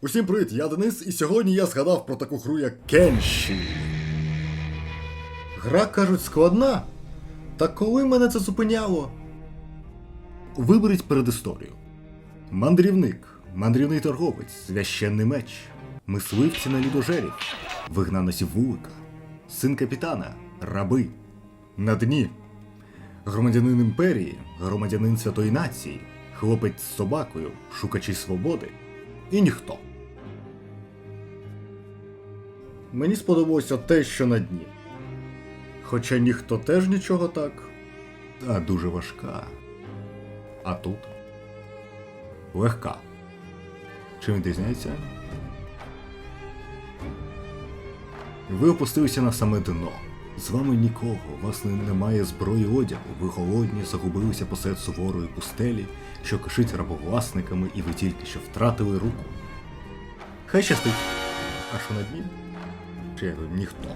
Усім привіт, я Денис, і сьогодні я згадав про таку гру, як Кенші. Гра, кажуть, складна. Та коли мене це зупиняло? Виберіть передісторію. Мандрівник, мандрівний торговець, священний меч, мисливці на людожерів, вигнаносів вулика, син капітана, раби, на дні, громадянин імперії, громадянин святої нації, хлопець з собакою, шукачі свободи і ніхто. Мені сподобалося те, що на дні. Хоча ніхто теж нічого так. Та дуже важка. А тут легка. Чим відрізняється? Ви опустилися на саме дно. З вами нікого, у вас немає зброї одягу, ви голодні, загубилися посеред суворої пустелі, що кишить рабовласниками, і ви тільки що втратили руку. Хай щастить. А що на дні? Чи ніхто.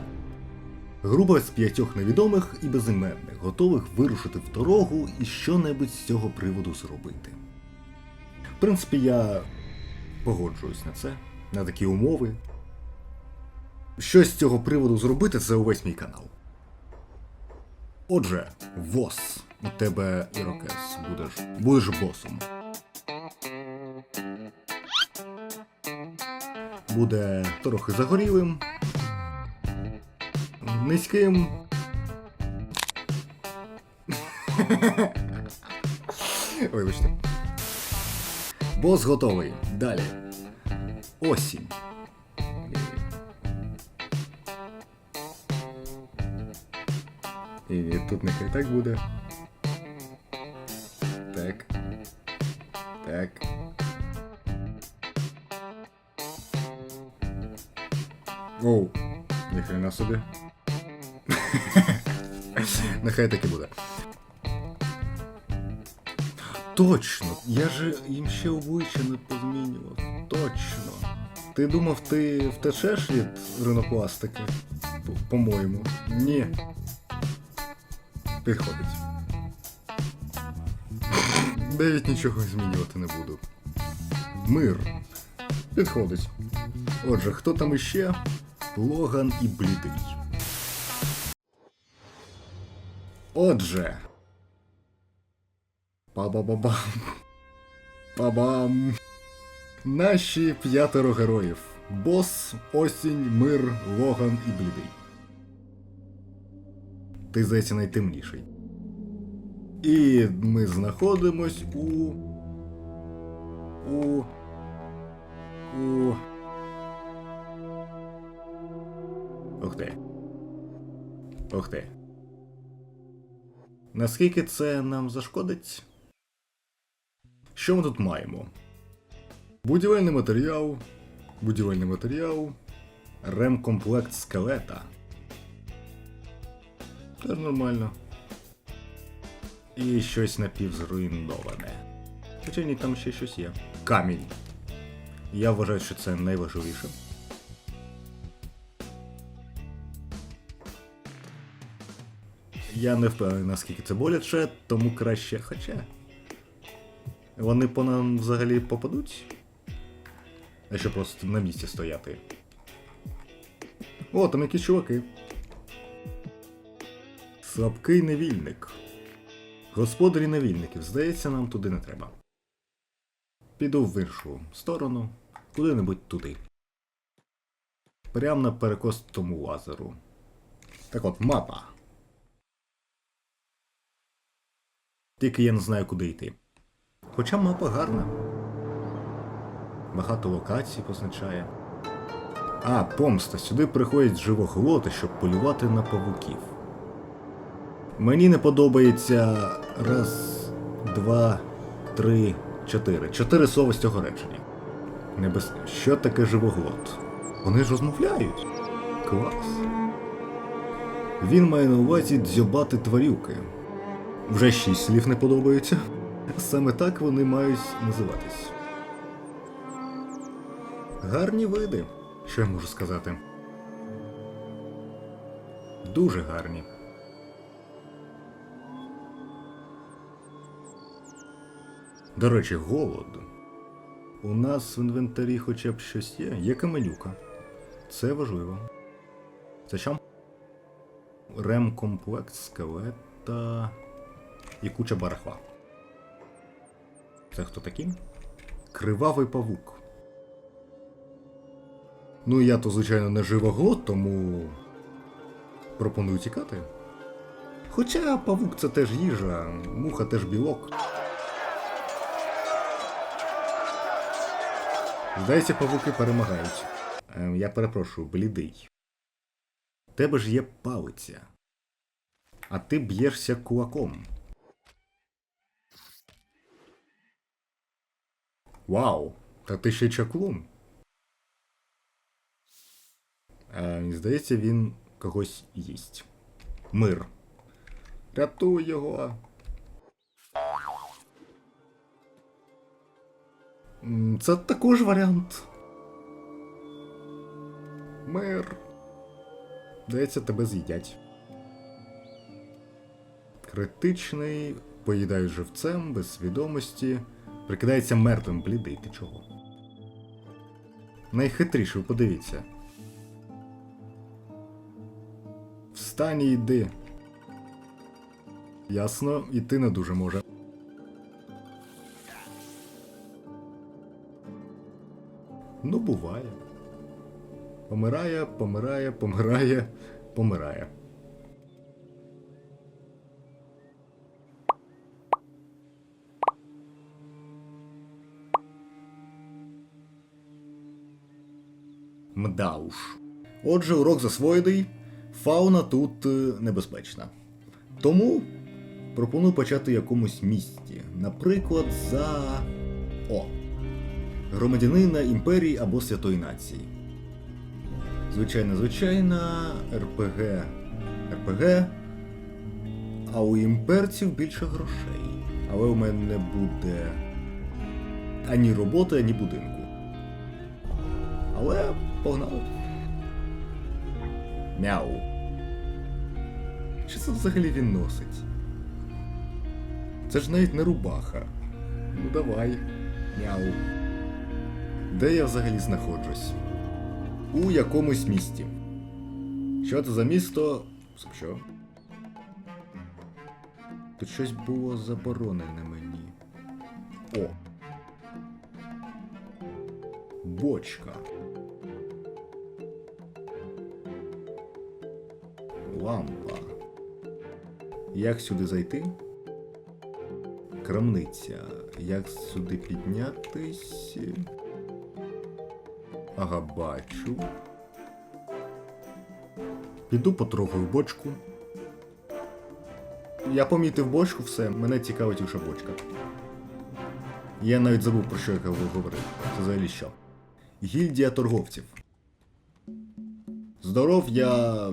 Група з п'ятьох невідомих і безіменних, готових вирушити в дорогу і що-небудь з цього приводу зробити. В принципі, я погоджуюсь на це, на такі умови. Що з цього приводу зробити, це увесь мій канал. Отже, ВОЗ. У тебе ірокез. Будеш. Будеш босом. Буде трохи загорілим. Низьким. Вибачте. Бос готовий. Далі. Осінь. І тут нехай так буде. Так. Так. Оу, ніхрена собі. Нехай так і буде. Точно! Я же їм ще обличчя не позмінював. Точно. Ти думав, ти втечеш від ринопластики? По-моєму. Ні. Підходить. Навіть нічого змінювати не буду. Мир. Підходить. Отже, хто там іще? Логан і блідий. Отже. Па-ба-ба-бам. Па-бам. Наші п'ятеро героїв. Бос, осінь, мир, Логан і блідий. Ти здається найтемніший. І ми знаходимось у. У. У. Ух ти. Наскільки це нам зашкодить? Що ми тут маємо? Будівельний матеріал, будівельний матеріал, ремкомплект скелета. Теж нормально. І щось напівзруйноване. Хоча ні, там ще щось є. Камінь. Я вважаю, що це найважливіше. Я не впевнений, наскільки це боляче, тому краще. Хоча. Вони по нам взагалі попадуть? А що просто на місці стояти. О, там якісь чуваки. Слабкий невільник. Господарі невільників, здається, нам туди не треба. Піду в іншу сторону, куди-небудь туди. Прямо на перекос тому лазеру. Так от, мапа. Тільки я не знаю, куди йти. Хоча мапа гарна. Багато локацій позначає. А, помста. Сюди приходять живоглоти, щоб полювати на павуків. Мені не подобається раз, два, три, чотири. Чотири слова з цього речення. Небез... Що таке живоглот? Вони ж розмовляють. Клас. Він має на увазі дзьобати тварюки. Вже шість слів не подобаються. Саме так вони мають називатись. Гарні види. Що я можу сказати? Дуже гарні. До речі, голод. У нас в інвентарі хоча б щось є. Є каменюка. Це важливо. Це що? Ремкомплект, скелета і куча барахла. Це хто такий? Кривавий павук. Ну, я то, звичайно, не живоглот, тому пропоную тікати. Хоча павук це теж їжа, муха теж білок. Здається, павуки перемагають. Ем, я перепрошую, блідий. Тебе ж є палиця. А ти б'єшся кулаком. Вау! Та ти ще чаклун. Е, здається, він когось їсть. Мир. Рятуй його. Це також варіант. Мир. Здається, тебе з'їдять. Критичний, поїдають живцем, без свідомості. Прикидається мертвим блідий, ти чого? Найхитріший, подивіться. Встань і йди. Ясно, іти не дуже може. Ну, буває. Помирає, помирає, помирає, помирає. Мдауш. Отже, урок засвоєний. Фауна тут е, небезпечна. Тому пропоную почати в якомусь місті. Наприклад, за. О. Громадянина імперії або святої нації. Звичайно, звичайна, РПГ. РПГ. А у імперців більше грошей. Але у мене не буде ані роботи, ані будинку. Але погнали. Мяу. Що це взагалі він носить? Це ж навіть не рубаха. Ну давай. Мяу. Де я взагалі знаходжусь? У якомусь місті. Що це за місто? Що? Тут щось було заборонене мені. О. Бочка. Лампа. Як сюди зайти? Крамниця. Як сюди піднятись? Ага, бачу. Піду потрогаю бочку. Я помітив бочку, все, мене цікавить лише бочка. Я навіть забув про що я говорив. Це взагалі що? Гільдія торговців. Здоров, я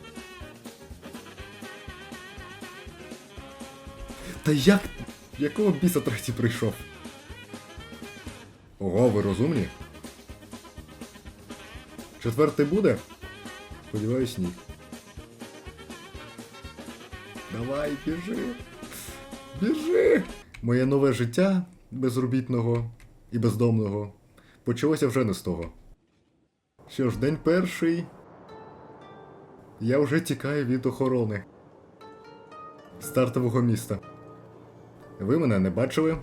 Та як. Якого біса третій прийшов? Ого, ви розумні? Четвертий буде? Сподіваюсь, ні. Давай, біжи. Біжи. Моє нове життя безробітного і бездомного почалося вже не з того. Що ж, день перший. Я вже тікаю від охорони стартового міста. Ви мене не бачили?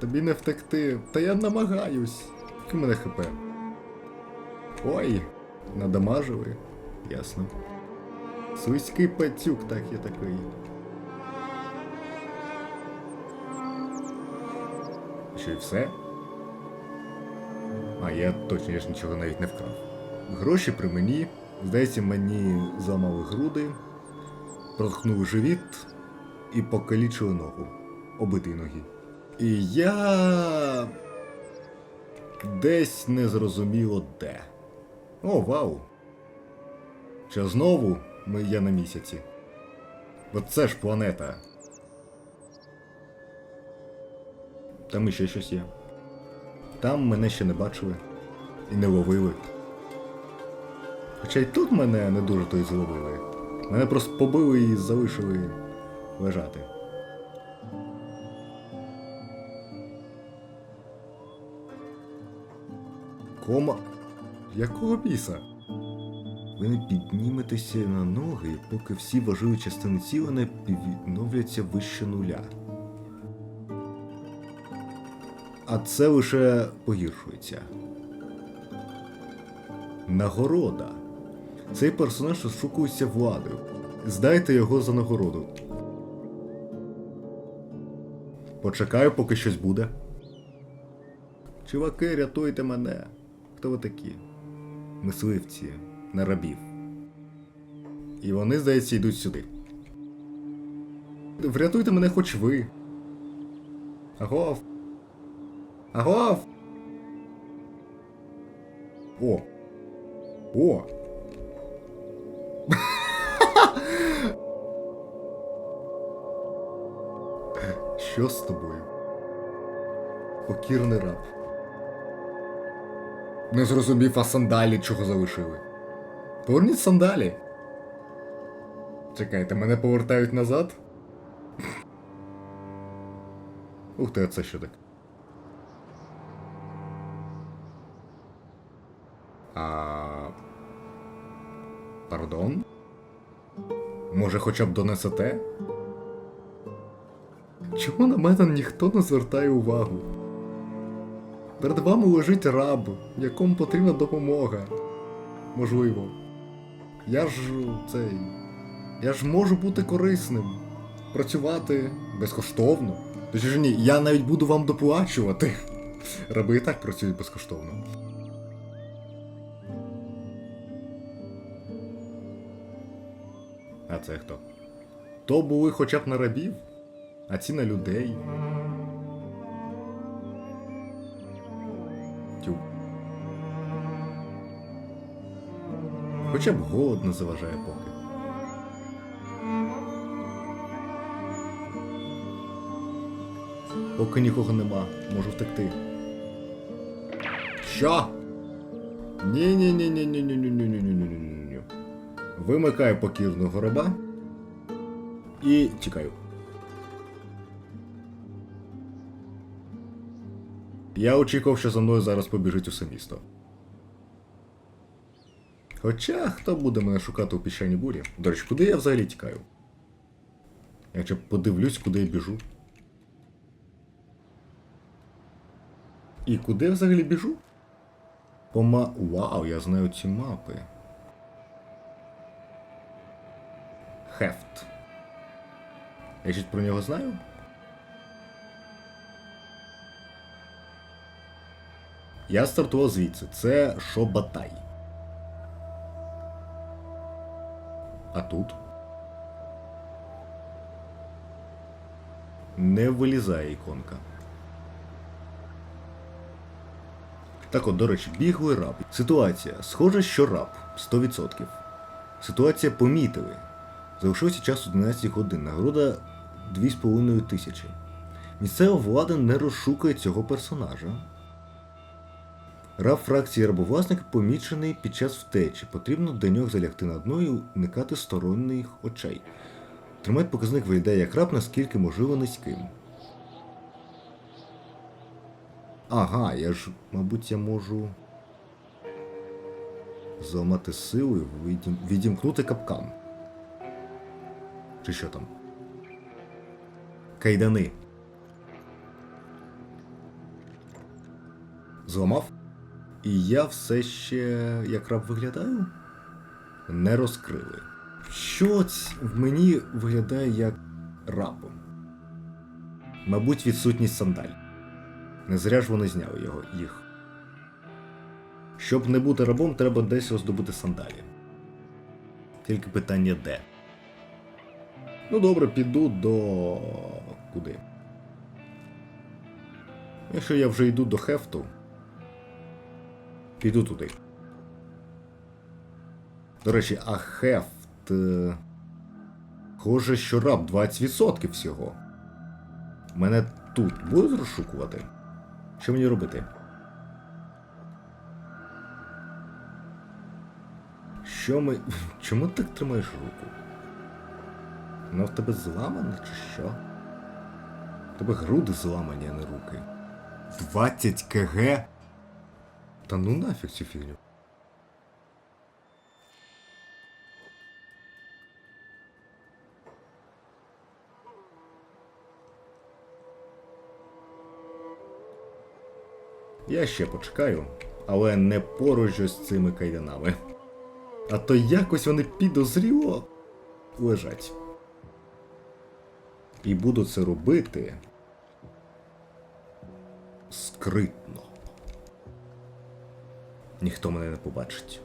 Тобі не втекти. Та я намагаюсь. Яке мене хп. Ой, надамажили. Ясно. Слизький пацюк, так я такий. Що і все? А, я точно я ж нічого навіть не вкрав. Гроші при мені. Здається, мені зламали груди, проткнули живіт і покалічили ногу. Обидві ноги. І я. десь незрозуміло де. О, вау! Чи знову ми є на місяці? От це ж планета. Там іще щось є. Там мене ще не бачили і не ловили. Хоча й тут мене не дуже то й зловили. Мене просто побили і залишили лежати. Кома. Якого біса? Ви не підніметеся на ноги, поки всі важливі частини тіла не відновляться вище нуля. А це лише погіршується. Нагорода. Цей персонаж розшукується владою. Здайте його за нагороду. Почекаю, поки щось буде. Чуваки, рятуйте мене. Хто ви такі? Мисливці, на рабів. І вони, здається, йдуть сюди. Врятуйте мене хоч ви. Агов. Агов. О. О. Що з тобою? Покірний раб. Не зрозумів, а сандалі чого залишили. Поверніть сандалі. Чекайте, мене повертають назад? Ух ти, а це що так? А... Пардон? Може, хоча б донесете? Чому на мене ніхто не звертає увагу? Перед вами лежить раб, якому потрібна допомога. Можливо. Я ж цей. Я ж можу бути корисним. Працювати безкоштовно. Точніше ні, я навіть буду вам доплачувати. Раби і так працюють безкоштовно. А це хто? То були хоча б на рабів, а ці на людей. Тю. Хоча б голод не заважає поки. Поки нікого нема, можу втекти. Що? ні ні ні ні ні ні ні ні ні ні ні ні ні Вимикаю покірного раба і тікаю. Я очікував, що за мною зараз побіжить усе місто. Хоча хто буде мене шукати у піщаній бурі? До речі, куди я взагалі тікаю? Якщо подивлюсь, куди я біжу. І куди я взагалі біжу? Пома. Вау, я знаю ці мапи. Хефт. Я щось про нього знаю? Я стартував звідси. Це Шобатай. А тут? Не вилізає іконка. Так от, до речі, біглий раб. Ситуація. Схоже, що раб 100%. Ситуація помітили. Залишилося час 11 годин. Нагорода 2,5 тисячі. Місцева влада не розшукає цього персонажа. Раб фракції рабовласника помічений під час втечі. Потрібно до нього залягти на дно і уникати сторонніх очей. Тримать показник виглядає як раб, наскільки можливо низьким. Ага, я ж, мабуть, я можу зламати силою, відім... відімкнути капкан. Чи що там? Кайдани. Зламав? І я все ще як раб виглядаю? Не розкрили. Що в мені виглядає як рабом? Мабуть, відсутність сандаль. Не зря ж вони зняли його їх. Щоб не бути рабом, треба десь роздобути сандалі. Тільки питання де. Ну добре, піду до. куди? Якщо я вже йду до хефту, Піду туди. До речі, а хефт. е, Схоже, що раб 20% всього. Мене тут будуть розшукувати? Що мені робити? Що ми. Чому ти так тримаєш руку? Вона в тебе зламана чи що? В тебе груди зламані, а не руки. 20 кг? Та ну нафіг цю фігню. Я ще почекаю, але не поруч із цими кайданами. А то якось вони підозріло лежать. І буду це робити скритно. Ніхто мене не побачить.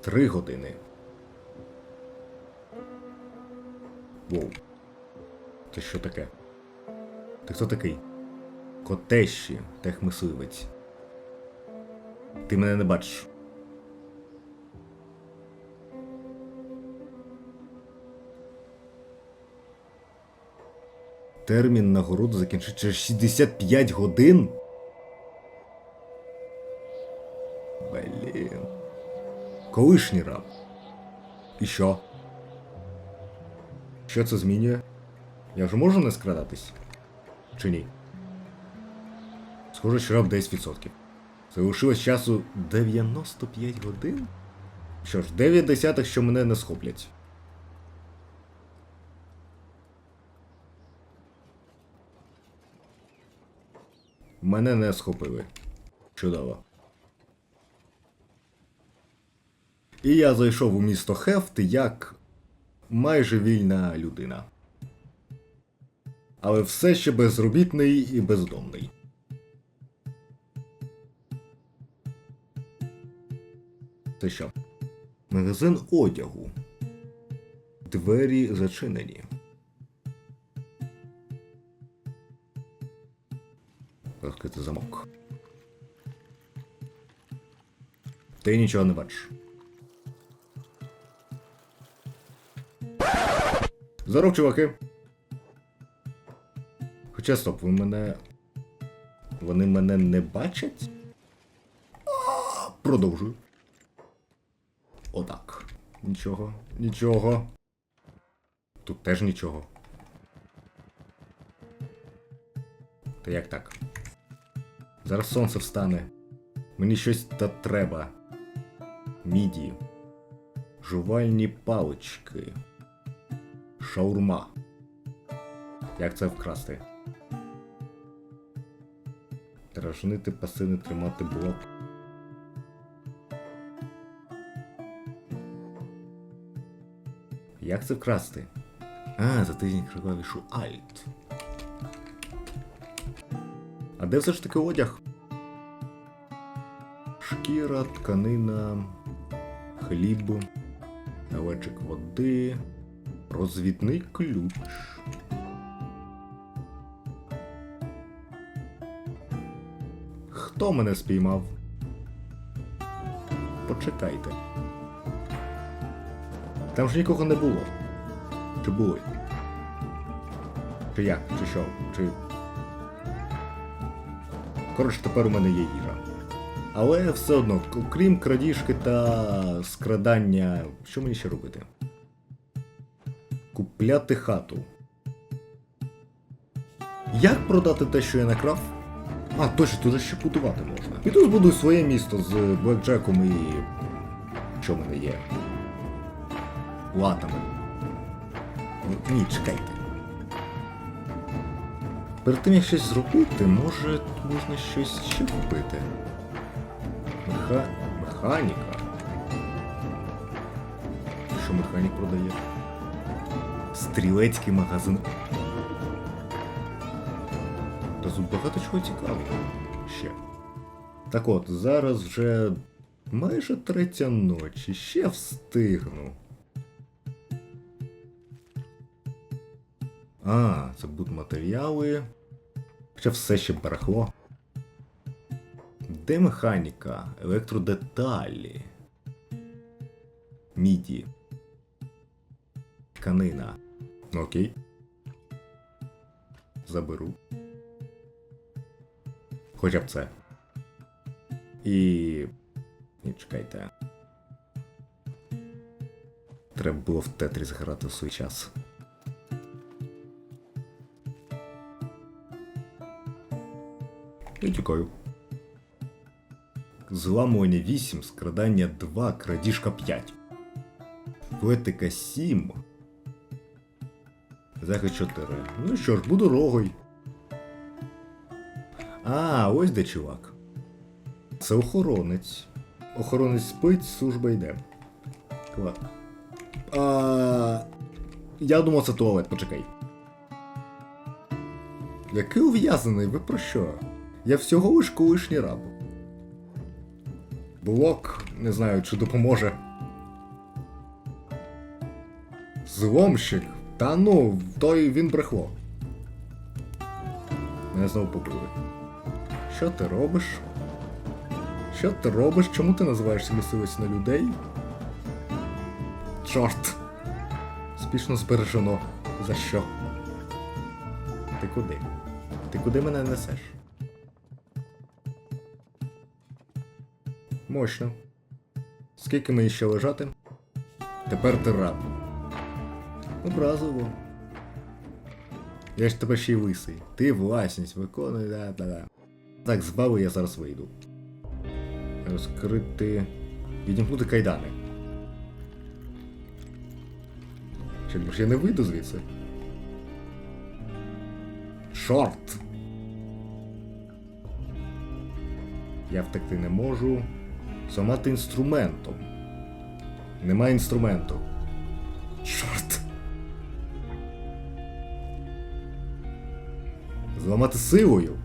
Три години. Воу. Це що таке? Ти хто такий? Котещі, техмисливець. Ти мене не бачиш. Термін нагороди закінчить через 65 годин. Колишній раб. І що? Що це змінює? Я вже можу не скрадатись? Чи ні? Схоже, що раб 10%. Залишилось часу 95 годин? Що ж, 9 десятих, що мене не схоплять. Мене не схопили. Чудово. І я зайшов у місто Хефт як майже вільна людина. Але все ще безробітний і бездомний. Це що? Магазин одягу. Двері зачинені. Розкрити замок. Ти нічого не бачиш. Здоров, чуваки. Хоча стоп, ви мене. Вони мене не бачать? Продовжую. Отак. Нічого, нічого. Тут теж нічого. Та як так? Зараз сонце встане. Мені щось та треба. Міді. Жувальні палички. Шаурма. Як це вкрасти? Дражнити, пасивний, тримати блок. Як це вкрасти? А, за тиждень клавішу Alt. А де все ж таки одяг? Шкіра, тканина, хліб, галечик води, розвідний ключ. Хто мене спіймав? Почекайте. Там ж нікого не було. Чи були? Чи як? Чи що? Чи. Коротше, тепер у мене є їжа. Але все одно, крім крадіжки та скрадання, що мені ще робити? Купляти хату. Як продати те, що я накрав? А, точно, тут ще будувати можна. Піду збудую своє місто з Блекджеком і. Що в мене є? Латами. Ні, чекайте. Перед тим як щось зробити, може можна щось ще купити. Меха... Механіка. Що механік продає? Стрілецький магазин. Та тут багато чого цікавого. Ще. Так от, зараз вже майже третя ночі, ще встигну. А, це будуть матеріали. Хоча все ще барахло. Де механіка? Електродеталі. Міді. Тканина. Ну, Окей. Заберу. Хоча б це. І. Ні, чекайте. Треба було в Тетріс грати в свій час. І тікаю. Зламування 8, скрадання 2, крадіжка 5. Атлетика 7. Захист 4. Ну що ж, буду рогой. А, ось де чувак. Це охоронець. Охоронець спить, служба йде. А... Я думав, це туалет, почекай. Який ув'язаний, ви про що? Я всього лиш колишній раб. Блок, не знаю, чи допоможе. Зломщик. Та ну, той він брехло. Мене знову побили. Що ти робиш? Що ти робиш? Чому ти називаєшся мисливець на людей? Чорт! Спішно збережено. За що? Ти куди? Ти куди мене несеш? Мощно. Скільки мені ще лежати? Тепер ти раб. Образово. Я ж тебе ще й лисий. Ти власність, виконуй, да, да, да. Так, з баби я зараз вийду. Розкрити. Відімкнути кайдани. Чи думаєш, я не вийду звідси? Чорт! Я втекти не можу. Зламати інструментом. Нема інструменту. Чорт. Зламати силою.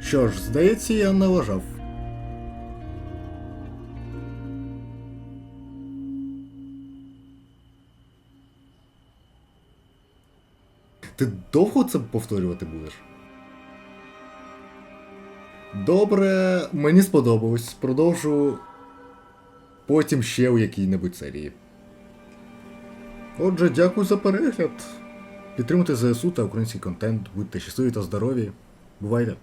Що ж, здається, я налажав. Ти довго це повторювати будеш? Добре, мені сподобалось. Продовжу потім ще у якій-небудь серії. Отже, дякую за перегляд. Підтримуйте ЗСУ та український контент. Будьте щасливі та здорові. Бувайте!